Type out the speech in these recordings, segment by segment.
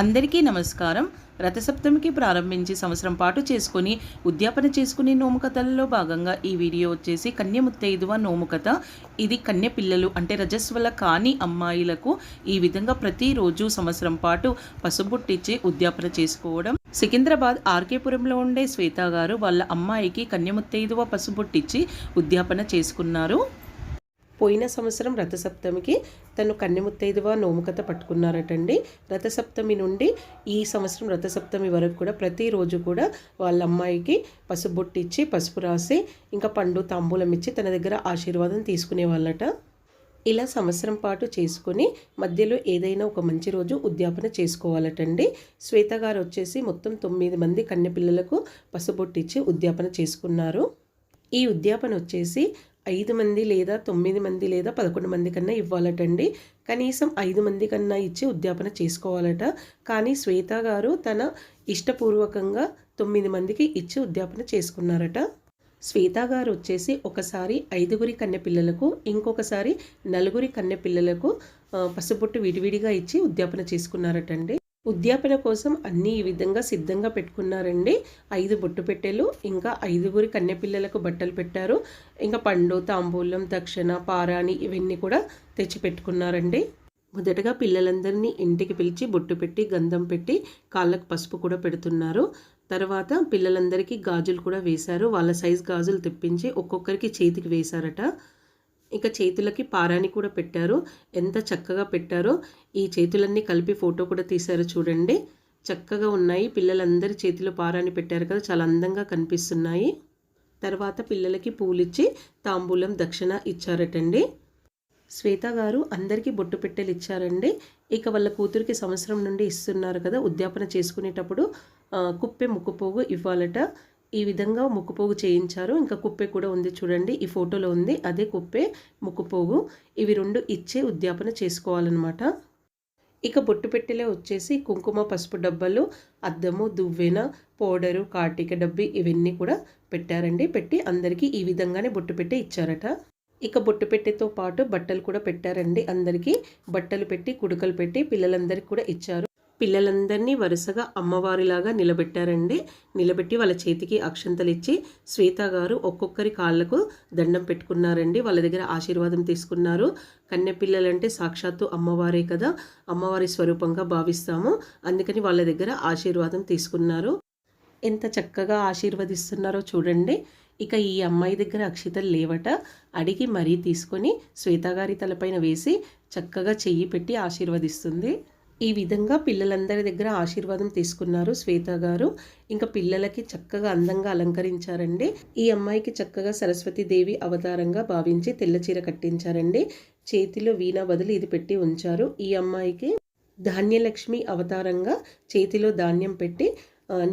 అందరికీ నమస్కారం. రథసప్తమికి ప్రారంభించి సంవత్సరం పాటు చేసుకుని ఉద్యాపన చేసుకునే నోము కథలలో భాగంగా ఈ వీడియో వచ్చేసి కన్య ముత్తైదువ నోము కథ ఇది కన్య పిల్లలు అంటే రజస్వల కాని అమ్మాయిలకు ఈ విధంగా ప్రతిరోజు సంవత్సరం పాటు పసుబుట్టిచ్చి ఉద్యాపన చేసుకోవడం. సికింద్రాబాద్ ఆర్కేపురంలో ఉండే శ్వేత గారు వాళ్ళ అమ్మాయికి కన్య ముత్తైదువ పసుబుట్టిచ్చి ఉద్యాపన చేసుకున్నారు. పోయిన సంవత్సరం రథసప్తమికి తను కన్నెముత్తైదువ నోముకత పట్టుకున్నారటండి. రథసప్తమి నుండి ఈ సంవత్సరం రథసప్తమి వరకు కూడా ప్రతిరోజు కూడా వాళ్ళ అమ్మాయికి పసుబొట్టిచ్చి పసుపు రాసి ఇంకా పండు తాంబూలం ఇచ్చి తన దగ్గర ఆశీర్వాదం తీసుకునే వాళ్ళట ఇలా సంవత్సరం పాటు చేసుకుని మధ్యలో ఏదైనా ఒక మంచి రోజు ఉద్యాపన చేసుకోవాలటండి. శ్వేత గారు వచ్చేసి మొత్తం తొమ్మిది మంది కన్నెపిల్లలకు పసుబొట్టిచ్చి ఉద్యాపన చేసుకున్నారు. ఈ ఉద్యాపన వచ్చేసి ఐదు మంది లేదా తొమ్మిది మంది లేదా పదకొండు మంది కన్నా ఇవ్వాలటండి. కనీసం ఐదు మంది కన్నా ఇచ్చి ఉద్యాపన చేసుకోవాలట. కానీ శ్వేత గారు తన ఇష్టపూర్వకంగా తొమ్మిది మందికి ఇచ్చి ఉద్యాపన చేసుకున్నారట. శ్వేత గారు వచ్చేసి ఒకసారి ఐదుగురి కన్నె పిల్లలకు ఇంకొకసారి నలుగురి కన్నె పిల్లలకు పసుబొట్టు విడివిడిగా ఇచ్చి ఉద్యాపన చేసుకున్నారటండి. ఉద్యాపన కోసం అన్నీ ఈ విధంగా సిద్ధంగా పెట్టుకున్నారండి. ఐదు బొట్టు పెట్టెలు ఇంకా ఐదుగురి కన్నెపిల్లలకు బట్టలు పెట్టారు. ఇంకా పండు తాంబూలం దక్షిణ పారాణి ఇవన్నీ కూడా తెచ్చి పెట్టుకున్నారండి. మొదటగా పిల్లలందరినీ ఇంటికి పిలిచి బొట్టు పెట్టి గంధం పెట్టి కాళ్ళకు పసుపు కూడా పెడుతున్నారు. తర్వాత పిల్లలందరికీ గాజులు కూడా వేశారు. వాళ్ళ సైజ్ గాజులు తెప్పించి ఒక్కొక్కరికి చేతికి వేశారట. ఇక చేతులకి పారాని కూడా పెట్టారు. ఎంత చక్కగా పెట్టారో ఈ చేతులన్నీ కలిపి ఫోటో కూడా తీశారు చూడండి. చక్కగా ఉన్నాయి. పిల్లలందరి చేతిలో పారాని పెట్టారు కదా చాలా అందంగా కనిపిస్తున్నాయి. తర్వాత పిల్లలకి పూలిచ్చి తాంబూలం దక్షిణ ఇచ్చారటండి. శ్వేత గారు అందరికీ బొట్టు పెట్టెలు ఇచ్చారండి. ఇక వాళ్ళ కూతురికి సంవత్సరం నుండి ఇస్తున్నారు కదా ఉద్యాపన చేసుకునేటప్పుడు కుప్పె ముక్కుపోగు ఇవ్వాలట. ఈ విధంగా ముక్కుపోగు చేయించారు. ఇంకా కుప్పే కూడా ఉంది చూడండి. ఈ ఫోటోలో ఉంది. అదే కుప్పే ముక్కుపోగు ఇవి రెండు ఇచ్చే ఉద్యాపన చేసుకోవాలన్నమాట. ఇక బొట్టు పెట్టెలే వచ్చేసి కుంకుమ పసుపు డబ్బాలు అద్దము దువ్వెన పౌడరు కాటిక డబ్బి ఇవన్నీ కూడా పెట్టారండి. పెట్టి అందరికీ ఈ విధంగానే బొట్టు పెట్టే ఇచ్చారట. ఇక బొట్టు పెట్టెతో పాటు బట్టలు కూడా పెట్టారండి అందరికీ. బట్టలు పెట్టి కుడుకలు పెట్టి పిల్లలందరికీ కూడా ఇచ్చారు. పిల్లలందరినీ వరుసగా అమ్మవారిలాగా నిలబెట్టారండి. నిలబెట్టి వాళ్ళ చేతికి అక్షంతలు ఇచ్చి శ్వేత గారు ఒక్కొక్కరి కాళ్ళకు దండం పెట్టుకున్నారండి. వాళ్ళ దగ్గర ఆశీర్వాదం తీసుకున్నారు. కన్నె పిల్లలంటే సాక్షాత్తు అమ్మవారే కదా. అమ్మవారి స్వరూపంగా భావిస్తాము. అందుకని వాళ్ళ దగ్గర ఆశీర్వాదం తీసుకున్నారు. ఎంత చక్కగా ఆశీర్వదిస్తున్నారో చూడండి. ఇక ఈ అమ్మాయి దగ్గర అక్షితలు లేవట. అడిగి మరీ తీసుకొని శ్వేతగారి తలపైన వేసి చక్కగా చెయ్యి పెట్టి ఆశీర్వదిస్తుంది. ఈ విధంగా పిల్లలందరి దగ్గర ఆశీర్వాదం తీసుకున్నారు శ్వేత గారు. ఇంకా పిల్లలకి చక్కగా అందంగా అలంకరించారండి. ఈ అమ్మాయికి చక్కగా సరస్వతి దేవి అవతారంగా భావించి తెల్ల చీర కట్టించారండి. చేతిలో వీణా బదులు ఇది పెట్టి ఉంచారు. ఈ అమ్మాయికి ధాన్యలక్ష్మి అవతారంగా చేతిలో ధాన్యం పెట్టి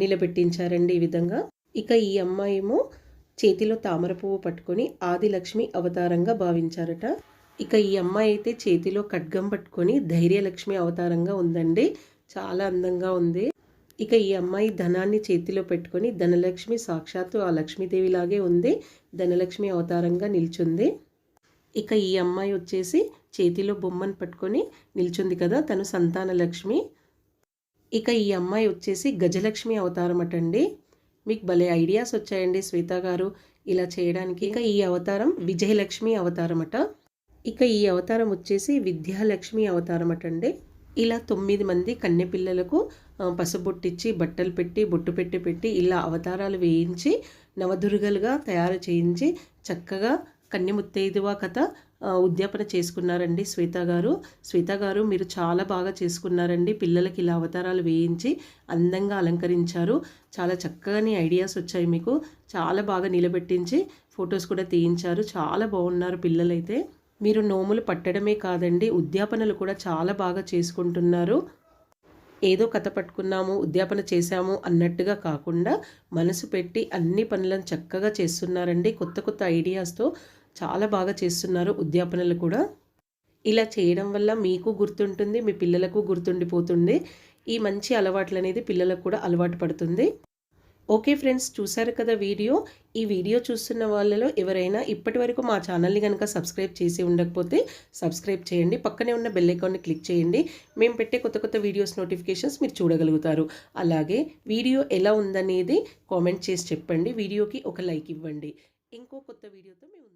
నిలబెట్టించారండి ఈ విధంగా. ఇక ఈ అమ్మాయేమో చేతిలో తామర పువ్వు పట్టుకొని ఆదిలక్ష్మి అవతారంగా భావించారట. ఇక ఈ అమ్మాయి అయితే చేతిలో ఖడ్గం పట్టుకొని ధైర్యలక్ష్మి అవతారంగా ఉందండి. చాలా అందంగా ఉంది. ఇక ఈ అమ్మాయి ధనాన్ని చేతిలో పెట్టుకొని ధనలక్ష్మి సాక్షాత్తు ఆ లక్ష్మీదేవిలాగే ఉంది. ధనలక్ష్మి అవతారంగా నిల్చుంది. ఇక ఈ అమ్మాయి వచ్చేసి చేతిలో బొమ్మను పట్టుకొని నిల్చుంది కదా తను సంతాన లక్ష్మి. ఇక ఈ అమ్మాయి వచ్చేసి గజలక్ష్మి అవతారం అటండి. మీకు భలే ఐడియాస్ వచ్చాయండి శ్వేత గారు. ఇలా చేయడానికి ఇక ఈ అవతారం విజయలక్ష్మి అవతారం అట. ఇక ఈ అవతారం వచ్చేసి విద్యాలక్ష్మి అవతారం అటండి ఇలా తొమ్మిది మంది కన్నెపిల్లలకు పసుబొట్టిచ్చి బట్టలు పెట్టి బొట్టు పెట్టి పెట్టి ఇలా అవతారాలు వేయించి నవదుర్గలుగా తయారు చేయించి చక్కగా కన్నెముత్తైదువ కథ ఉద్యాపన చేసుకున్నారండి శ్వేత గారు. శ్వేత గారు మీరు చాలా బాగా చేసుకున్నారండి. పిల్లలకి ఇలా అవతారాలు వేయించి అందంగా అలంకరించారు. చాలా చక్కగానే ఐడియాస్ వచ్చాయి మీకు. చాలా బాగా నిలబెట్టించి ఫొటోస్ కూడా తీయించారు. చాలా బాగున్నారు పిల్లలైతే. మీరు నోములు పట్టడమే కాదండి ఉద్యాపనలు కూడా చాలా బాగా చేసుకుంటున్నారు. ఏదో కథ పట్టుకున్నాము ఉద్యాపన చేశాము అన్నట్టుగా కాకుండా మనసు పెట్టి అన్ని పనులను చక్కగా చేస్తున్నారండి. కొత్త కొత్త ఐడియాస్తో చాలా బాగా చేస్తున్నారు ఉద్యాపనలు కూడా. ఇలా చేయడం వల్ల మీకు గుర్తుంటుంది మీ పిల్లలకు గుర్తుండిపోతుంది. ఈ మంచి అలవాట్లు అనేది పిల్లలకు కూడా అలవాటు పడుతుంది. ఓకే ఫ్రెండ్స్ చూసారు కదా వీడియో? ఈ వీడియో చూస్తున్న వాళ్ళలో ఎవరైనా ఇప్పటి వరకు మా ఛానల్ని కనుక సబ్స్క్రైబ్ చేసి ఉండకపోతే సబ్స్క్రైబ్ చేయండి. పక్కనే ఉన్న బెల్ ఐకాన్ని క్లిక్ చేయండి. మేము పెట్టే కొత్త కొత్త వీడియోస్ నోటిఫికేషన్స్ మీరు చూడగలుగుతారు. అలాగే వీడియో ఎలా ఉందనేది కామెంట్ చేసి చెప్పండి. వీడియోకి ఒక లైక్ ఇవ్వండి. ఇంకో కొత్త వీడియోతో మేము